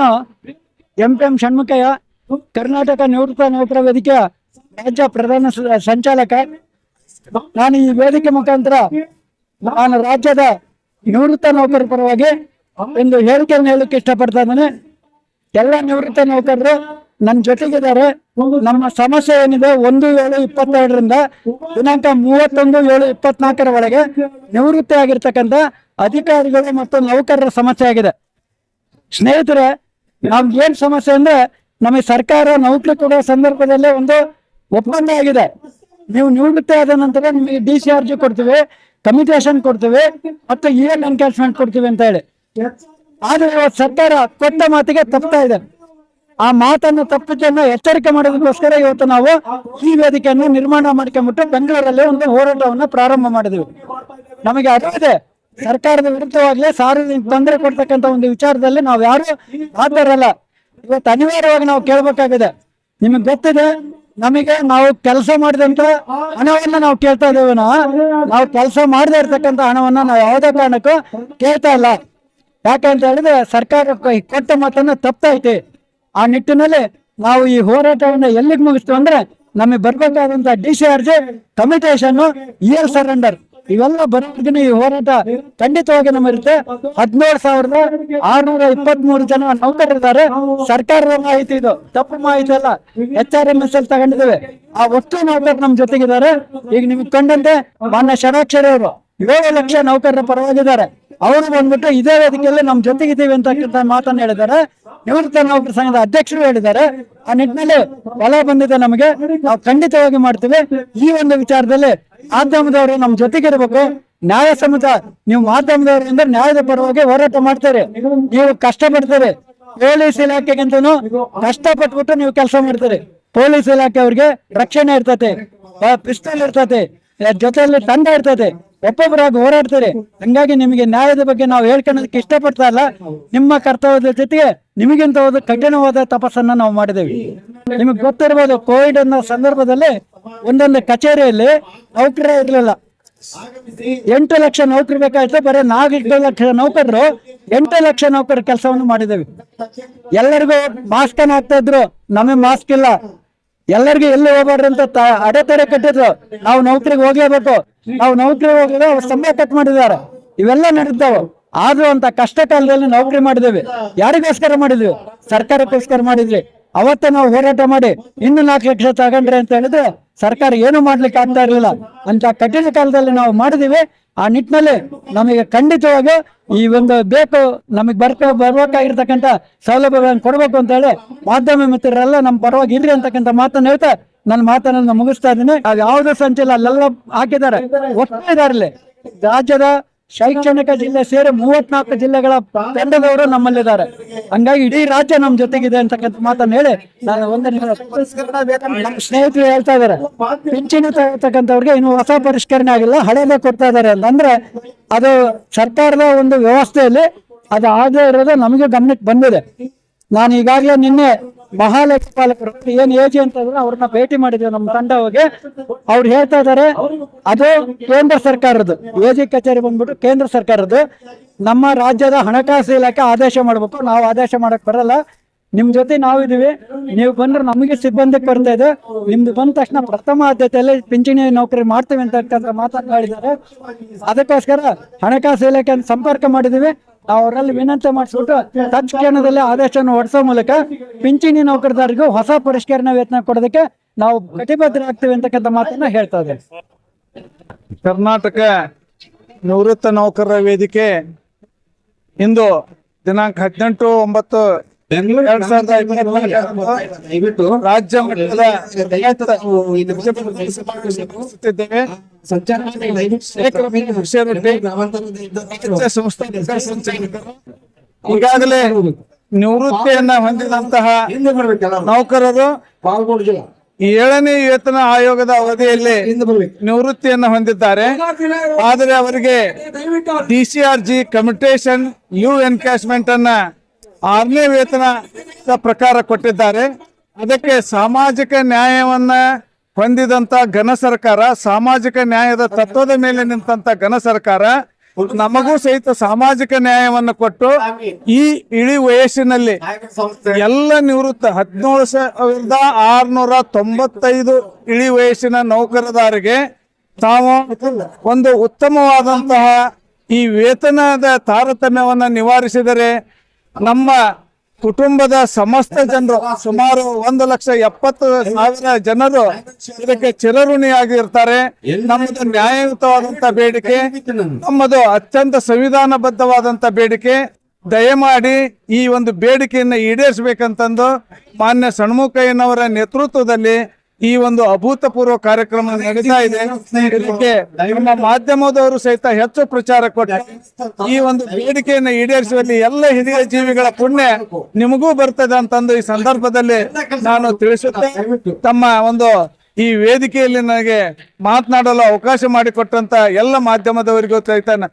ನಾನು M P M Shanmukhaiah, Karnataka ನಿವೃತ್ತ ನೌಕರ ವೇದಿಕೆಯ ರಾಜ್ಯ ಪ್ರಧಾನ ಸಂಚಾಲಕ. ನಾನು ಈ ವೇದಿಕೆ ಮುಖಾಂತರ ನಾನು ರಾಜ್ಯದ ನಿವೃತ್ತ ನೌಕರ ಪರವಾಗಿ ಒಂದು ಹೇಳಿಕೆಯನ್ನು ಹೇಳಕ್ಕೆ ಇಷ್ಟಪಡ್ತಾ ಇದ್ದೇನೆ. ಎಲ್ಲ ನಿವೃತ್ತ ನೌಕರರು ನನ್ನ ಜೊತೆಗಿದ್ದಾರೆ. ನಮ್ಮ ಸಮಸ್ಯೆ ಏನಿದೆ, ಒಂದು ಏಳು ಇಪ್ಪತ್ತೆರಡರಿಂದ ದಿನಾಂಕ ಮೂವತ್ತೊಂದು ಏಳು ಇಪ್ಪತ್ನಾಲ್ಕರ ಒಳಗೆ ನಿವೃತ್ತಿ ಆಗಿರ್ತಕ್ಕಂಥ ಅಧಿಕಾರಿಗಳು ಮತ್ತು ನೌಕರರ ಸಮಸ್ಯೆ ಆಗಿದೆ. ಸ್ನೇಹಿತರೆ ನಮ್ಗೆ ಏನ್ ಸಮಸ್ಯೆ ಅಂದ್ರೆ ನಮಗೆ ಸರ್ಕಾರ ನೌಕರಿ ಕೊಡುವ ಸಂದರ್ಭದಲ್ಲೇ ಒಂದು ಒಪ್ಪಂದ ಆಗಿದೆ. ನೀವು ನಿವೃತ್ತಿ ಆದ ನಂತರ ನಿಮಗೆ ಡಿ ಸಿ ಆರ್ ಜಿ ಕೊಡ್ತೀವಿ ಕಮ್ಯುಟೇಷನ್ ಕೊಡ್ತೀವಿ ಮತ್ತು ಇ ಎನ್ ಎನ್ಕ್ಯಾಶ್ಮೆಂಟ್ ಕೊಡ್ತೀವಿ ಅಂತ ಹೇಳಿ. ಆದ್ರೆ ಇವತ್ತು ಸರ್ಕಾರ ಕೊಟ್ಟ ಮಾತಿಗೆ ತಪ್ತಾ ಇದೆ. ಆ ಮಾತನ್ನು ತಪ್ಪಿದ್ದನ್ನು ಎಚ್ಚರಿಕೆ ಮಾಡೋದಕ್ಕೋಸ್ಕರ ಇವತ್ತು ನಾವು ಈ ವೇದಿಕೆಯನ್ನು ನಿರ್ಮಾಣ ಮಾಡ್ಕೊಂಡ್ಬಿಟ್ಟು ಬೆಂಗಳೂರಲ್ಲಿ ಒಂದು ಹೋರಾಟವನ್ನು ಪ್ರಾರಂಭ ಮಾಡಿದೆವು. ನಮಗೆ ಅರಿವಿದೆ ಸರ್ಕಾರದ ವಿರುದ್ಧವಾಗ್ಲೇ ಸಾರ್ವಜನಿಕ ತೊಂದರೆ ಕೊಡ್ತಕ್ಕಂತ ಒಂದು ವಿಚಾರದಲ್ಲಿ ನಾವು ಯಾರು ಆದರಲ್ಲ ಇವತ್ತು ಅನಿವಾರ್ಯವಾಗಿ ನಾವು ಕೇಳ್ಬೇಕಾಗಿದೆ. ನಿಮಗೆ ಗೊತ್ತಿದೆ, ನಮಗೆ ನಾವು ಕೆಲಸ ಮಾಡಿದಂತ ಹಣವನ್ನ ನಾವು ಕೇಳ್ತಾ ಇದ್ದೇವೆ ನಾವು ಕೆಲಸ ಮಾಡದೇ ಇರ್ತಕ್ಕಂಥ ಹಣವನ್ನ ನಾವು ಯಾವುದೇ ಕಾರಣಕ್ಕೂ ಕೇಳ್ತಾ ಇಲ್ಲ. ಯಾಕಂತ ಹೇಳಿದ್ರೆ ಸರ್ಕಾರ ಕೊಟ್ಟ ಮಾತನ್ನ ತಪ್ಪಾಯ್ತು ಆ ನಿಟ್ಟಿನಲ್ಲಿ ನಾವು ಈ ಹೋರಾಟವನ್ನ ಎಲ್ಲಿಗೆ ಮುಗಿಸ್ತೀವಿ ಅಂದ್ರೆ ನಮಗೆ ಬರ್ಬೇಕಾದಂತ D C R G commutation year surrender. ಇವೆಲ್ಲ ಬರೋದಕ್ಕೆ ಈ ಹೋರಾಟ ಖಂಡಿತವಾಗಿ ನಮ್ಮಿರುತ್ತೆ ಹದಿನೇಳು ಸಾವಿರದ ಆರ್ನೂರ ಇಪ್ಪತ್ತ್ ಮೂರು ಜನ ನೌಕರರಿದ್ದಾರೆ. ಸರ್ಕಾರದ ಮಾಹಿತಿ ಇದು. ತಪ್ಪು ಮಾಹಿತಿ ಅಲ್ಲ. H R M S L ತಗೊಂಡಿದ್ದೇವೆ. ಆ ಒಟ್ಟು ನೌಕರರು ನಮ್ ಜೊತೆಗಿದ್ದಾರೆ. ಈಗ ನಿಮ್ಗೆ ಕಂಡಂತೆ ಮಾನ್ಯ ಷಡಾಕ್ಷರಿ ಅವರು ಏಳು ಲಕ್ಷ ನೌಕರರ ಪರವಾಗಿದ್ದಾರೆ. ಅವರು ಬಂದ್ಬಿಟ್ಟು ಇದೇ ವೇದಿಕೆಯಲ್ಲಿ ನಮ್ ಜೊತೆಗಿದ್ದೀವಿ ಅಂತ ಮಾತನ್ನ ಹೇಳಿದ್ದಾರೆ. ನಿವೃತ್ತ ನೌಕರ ಸಂಘದ ಅಧ್ಯಕ್ಷರು ಹೇಳಿದ್ದಾರೆ. ಆ ನಿಟ್ಟಿನಲ್ಲಿ ಹೊಲ ಬಂದಿದೆ ನಮಗೆ. ನಾವು ಖಂಡಿತವಾಗಿ ಮಾಡ್ತೇವೆ. ಈ ಒಂದು ವಿಚಾರದಲ್ಲಿ ಮಾಧ್ಯಮದವರು ನಮ್ ಜೊತೆಗಿರ್ಬೇಕು. ನ್ಯಾಯ ಸಮುದಾಯ ನೀವು ಮಾಧ್ಯಮದವರು ಅಂದ್ರೆ ನ್ಯಾಯದ ಪರವಾಗಿ ಹೋರಾಟ ಮಾಡ್ತಾರೆ. ನೀವು ಕಷ್ಟ ಕಷ್ಟಪಡ್ತಾರೆ. ಪೊಲೀಸ್ ಇಲಾಖೆಗಿಂತನೂ ಕಷ್ಟಪಟ್ಬಿಟ್ಟು ನೀವು ಕೆಲಸ ಮಾಡ್ತಾರೆ. ಪೊಲೀಸ್ ಇಲಾಖೆ ಅವ್ರಿಗೆ ರಕ್ಷಣೆ ಇರ್ತತೆ. ಪಿಸ್ತಲ್ ಇರ್ತತೆ. ಜೊತೆಯಲ್ಲಿ ತಂಡ ಇರ್ತದೆ ಒಬ್ಬೊಬ್ಬರಾಗಿ ಹೋರಾಡ್ತಾರೆ. ಹಂಗಾಗಿ ನಿಮಗೆ ನ್ಯಾಯದ ಬಗ್ಗೆ ನಾವು ಹೇಳ್ಕೊಳ್ಳೋದಕ್ಕೆ ಇಷ್ಟಪಡ್ತಾ ಇಲ್ಲ. ನಿಮ್ಮ ಕರ್ತವ್ಯದ ಜೊತೆಗೆ ನಿಮಗಿಂತ ಒಂದು ಕಠಿಣವಾದ ತಪಸ್ಸನ್ನ ನಾವು ಮಾಡಿದ್ದೇವೆ. ನಿಮಗೆ ಗೊತ್ತಿರ್ಬೋದು, ಕೋವಿಡ್ ಅನ್ನೋ ಸಂದರ್ಭದಲ್ಲಿ ಒಂದೊಂದು ಕಚೇರಿಯಲ್ಲಿ ನೌಕರೇ ಇರಲಿಲ್ಲ. ಎಂಟು ಲಕ್ಷ ನೌಕರಿ ಬೇಕಾಯ್ತು, ಬರೀ ನಾಲ್ಕು ಲಕ್ಷ ನೌಕರರು ಎಂಟು ಲಕ್ಷ ನೌಕರ ಕೆಲಸವನ್ನು ಮಾಡಿದ್ದೇವೆ. ಎಲ್ಲರಿಗೂ ಮಾಸ್ಕ್ ಅನ್ನ ಹಾಕ್ತಾ ಇದ್ರು, ನಮಗೆ ಮಾಸ್ಕ್ ಇಲ್ಲ. ಎಲ್ಲರಿಗೂ ಎಲ್ಲಿ ಹೋಗ್ಬಾರ್ದು ಅಂತ ಅಡೆತಡೆ ಕಟ್ಟಿದ್ರು. ನಾವು ನೌಕರಿಗೆ ಹೋಗ್ಲೇಬೇಕು. ನಾವು ನೌಕರಿ ಹೋಗಿದ್ರೆ ಸಂಬಳ ಕಟ್ ಮಾಡಿದ್ದಾರೆ. ಇವೆಲ್ಲ ನಡೀತಾವ. ಆದ್ರೂ ಅಂತ ಕಷ್ಟ ಕಾಲದಲ್ಲಿ ನೌಕರಿ ಮಾಡಿದೇವೆ ಯಾರಿಗೋಸ್ಕರ ಮಾಡಿದ್ವಿ? ಸರ್ಕಾರಕ್ಕೋಸ್ಕರ ಮಾಡಿದ್ವಿ. ಅವತ್ತೇ ನಾವು ಹೋರಾಟ ಮಾಡಿ ಇನ್ನು ನಾಲ್ಕು ಲಕ್ಷ ತಗೊಂಡ್ರೆ ಅಂತ ಹೇಳಿದ್ರೆ ಸರ್ಕಾರ ಏನು ಮಾಡ್ಲಿಕ್ಕೆ ಆಗ್ತಾ ಇರಲಿಲ್ಲ. ಅಂತ ಕಠಿಣ ಕಾಲದಲ್ಲಿ ನಾವು ಮಾಡಿದೀವಿ. ಆ ನಿಟ್ಟಿನಲ್ಲಿ ನಮಗೆ ಖಂಡಿತವಾಗಿ ಈ ಒಂದು ಬೇಕು, ನಮಗೆ ಬರ್ಕ, ಬರ್ಬೇಕಾಗಿರ್ತಕ್ಕಂಥ ಸೌಲಭ್ಯಗಳನ್ನು ಕೊಡಬೇಕು ಅಂತ ಹೇಳಿ ಮಾಧ್ಯಮ ಮಿತ್ರರೆಲ್ಲ ನಮ್ಮ ಪರವಾಗಿ ಇರ್ರಿ ಅಂತಕ್ಕಂಥ ಮಾತನ್ನು ಹೇಳ್ತಾ ನನ್ನ ಮಾತನ್ನ ಮುಗಿಸ್ತಾ ಇದ್ದೀನಿ. ಅದು ಯಾವುದೇ ಸಂಚಲ ಅಲ್ಲೆಲ್ಲ ಹಾಕಿದ್ದಾರೆ. ಒಟ್ಟಿದ್ದಾರೆ ರಾಜ್ಯದ ಶೈಕ್ಷಣಿಕ ಜಿಲ್ಲೆ ಸೇರಿ ಮೂವತ್ನಾಲ್ಕು ಜಿಲ್ಲೆಗಳ ತಂಡದವರು ನಮ್ಮಲ್ಲಿದ್ದಾರೆ. ಹಂಗಾಗಿ ಇಡೀ ರಾಜ್ಯ ನಮ್ಮ ಜೊತೆಗಿದೆ ಅಂತಕ್ಕಂಥ ಮಾತನ್ನ ಹೇಳಿ ನಾನು ಒಂದು ನಮ್ಮ ಸ್ನೇಹಿತರು ಹೇಳ್ತಾ ಇದಾರೆ ಪಿಂಚಣಿ ತಗೊಳ್ತಕ್ಕಂಥವ್ರಿಗೆ ಇನ್ನು ಹೊಸ ಪರಿಷ್ಕರಣೆ ಆಗಿಲ್ಲ, ಹಳೇದೇ ಕೊಡ್ತಾ ಇದಾರೆ ಅಂತಂದ್ರೆ ಅದು ಸರ್ಕಾರದ ಒಂದು ವ್ಯವಸ್ಥೆಯಲ್ಲಿ ಅದು ಆಗದೆ ಇರೋದು ನಮಗೆ ಗಮನಕ್ಕೆ ಬಂದಿದೆ. ನಾನು ಈಗಾಗಲೇ ನಿನ್ನೆ ಮಹಾಲೇಖಪಾಲಕರು ಏನ್ ಏಜಿ ಅಂತ ಅವ್ರನ್ನ ಭೇಟಿ ಮಾಡಿದ್ವಿ ನಮ್ಮ ತಂಡ ಹೋಗಿ ಅವ್ರು ಹೇಳ್ತಾ ಇದಾರೆ, ಅದು ಕೇಂದ್ರ ಸರ್ಕಾರದ್ದು, ಎಜಿ ಕಚೇರಿ ಬಂದ್ಬಿಟ್ಟು ಕೇಂದ್ರ ಸರ್ಕಾರದ್ದು. ನಮ್ಮ ರಾಜ್ಯದ ಹಣಕಾಸು ಇಲಾಖೆ ಆದೇಶ ಮಾಡ್ಬೇಕು, ನಾವು ಆದೇಶ ಮಾಡಕ್ ಬರಲ್ಲ. ನಿಮ್ ಜೊತೆ ನಾವಿದೀವಿ ನೀವು ಬಂದ್ರೆ ನಮಗೆ ಸಿಬ್ಬಂದಿ ಬರ್ತಾ ಇದೆ. ನಿಮ್ದು ಬಂದ ತಕ್ಷಣ ಪ್ರಥಮ ಆದ್ಯತೆಯಲ್ಲಿ ಪಿಂಚಣಿ ನೌಕರಿ ಮಾಡ್ತೀವಿ ಅಂತ ಮಾತನಾಡಿದ್ದಾರೆ ಅದಕ್ಕೋಸ್ಕರ ಹಣಕಾಸು ಇಲಾಖೆ ಸಂಪರ್ಕ ಮಾಡಿದೀವಿ ನಾವು ಅವರಲ್ಲಿ ವಿನಂತಿ ಮಾಡಿಸ್ಬಿಟ್ಟು ತಕ್ಷಣದಲ್ಲಿ ಆದೇಶವನ್ನು ಹೊರಡಿಸೋ ಮೂಲಕ ಪಿಂಚಣಿ ನೌಕರದಾರರಿಗೂ ಹೊಸ ಪರಿಷ್ಕರಣೆ ವೇತನ ಕೊಡೋದಕ್ಕೆ ನಾವು ಕಟಿಬದ್ಧರಾಗ್ತೀವಿ ಅಂತಕ್ಕಂಥ ಮಾತನ್ನ ಹೇಳ್ತಾ ಇದ್ದೇವೆ. ಕರ್ನಾಟಕ ನಿವೃತ್ತ ನೌಕರರ ವೇದಿಕೆ ಇಂದು ದಿನಾಂಕ ಹದಿನೆಂಟು ಒಂಬತ್ತು ಎರಡ್ ಸಾವಿರದ ಇಪ್ಪತ್ನಾಲ್ಕರಂದು ರಾಜ್ಯ ಮಟ್ಟದ ಈಗಾಗಲೇ ನಿವೃತ್ತಿಯನ್ನ ಹೊಂದಿದಂತಹ ನೌಕರರು ಏಳನೇ ವೇತನ ಆಯೋಗದ ಅವಧಿಯಲ್ಲಿ ನಿವೃತ್ತಿಯನ್ನ ಹೊಂದಿದ್ದಾರೆ. ಆದರೆ ಅವರಿಗೆ D C R G commutation you encashment ಅನ್ನ ಆರನೇ ವೇತನ ಪ್ರಕಾರ ಕೊಟ್ಟಿದ್ದಾರೆ. ಅದಕ್ಕೆ ಸಾಮಾಜಿಕ ನ್ಯಾಯವನ್ನ ಹೊಂದಿದಂತ ಘನ ಸರ್ಕಾರ, ಸಾಮಾಜಿಕ ನ್ಯಾಯದ ತತ್ವದ ಮೇಲೆ ನಿಂತ ಘನ ಸರ್ಕಾರ ನಮಗೂ ಸಹಿತ ಸಾಮಾಜಿಕ ನ್ಯಾಯವನ್ನು ಕೊಟ್ಟು ಈ ಇಳಿ ವಯಸ್ಸಿನಲ್ಲಿ ಎಲ್ಲ ನಿವೃತ್ತ ಹದಿನೇಳು ಸಾವಿರದ ಆರ್ನೂರ ತೊಂಬತ್ತೈದು ಇಳಿ ವಯಸ್ಸಿನ ನೌಕರದಾರಿಗೆ ತಾವು ಒಂದು ಉತ್ತಮವಾದಂತಹ ಈ ವೇತನದ ತಾರತಮ್ಯವನ್ನು ನಿವಾರಿಸಿದರೆ ನಮ್ಮ ಕುಟುಂಬದ ಸಮಸ್ತ ಜನರು ಸುಮಾರು ಒಂದು ಲಕ್ಷ ಎಪ್ಪತ್ತು ಸಾವಿರ ಜನರು ಇದಕ್ಕೆ ಚಿರಋಣಿಯಾಗಿರ್ತಾರೆ. ನಮ್ಮದು ನ್ಯಾಯಯುತವಾದಂತ ಬೇಡಿಕೆ, ನಮ್ಮದು ಅತ್ಯಂತ ಸಂವಿಧಾನಬದ್ಧವಾದಂತ ಬೇಡಿಕೆ. ದಯಮಾಡಿ ಈ ಒಂದು ಬೇಡಿಕೆಯನ್ನು ಈಡೇರಿಸಬೇಕಂತಂದು ಮಾನ್ಯ ಸಣ್ಮುಖಯ್ಯನವರ ನೇತೃತ್ವದಲ್ಲಿ ಈ ಒಂದು ಅಭೂತಪೂರ್ವ ಕಾರ್ಯಕ್ರಮ ನಡೀತಾ ಇದೆ. ಇದಕ್ಕೆ ನಮ್ಮ ಮಾಧ್ಯಮದವರು ಸಹಿತ ಹೆಚ್ಚು ಪ್ರಚಾರ ಕೊಟ್ಟು ಈ ಒಂದು ಬೇಡಿಕೆಯನ್ನು ಈಡೇರಿಸುವಲ್ಲಿ ಎಲ್ಲ ಹಿರಿಯ ಜೀವಿಗಳ ಪುಣ್ಯ ನಿಮಗೂ ಬರ್ತದೆ ಅಂತಂದು ಈ ಸಂದರ್ಭದಲ್ಲಿ ನಾನು ತಿಳಿಸುತ್ತೆ ತಮ್ಮ ಒಂದು ಈ ವೇದಿಕೆಯಲ್ಲಿ ನನಗೆ ಮಾತನಾಡಲು ಅವಕಾಶ ಮಾಡಿಕೊಟ್ಟಂತ ಎಲ್ಲ ಮಾಧ್ಯಮದವರಿಗೂ ಸಹಿತ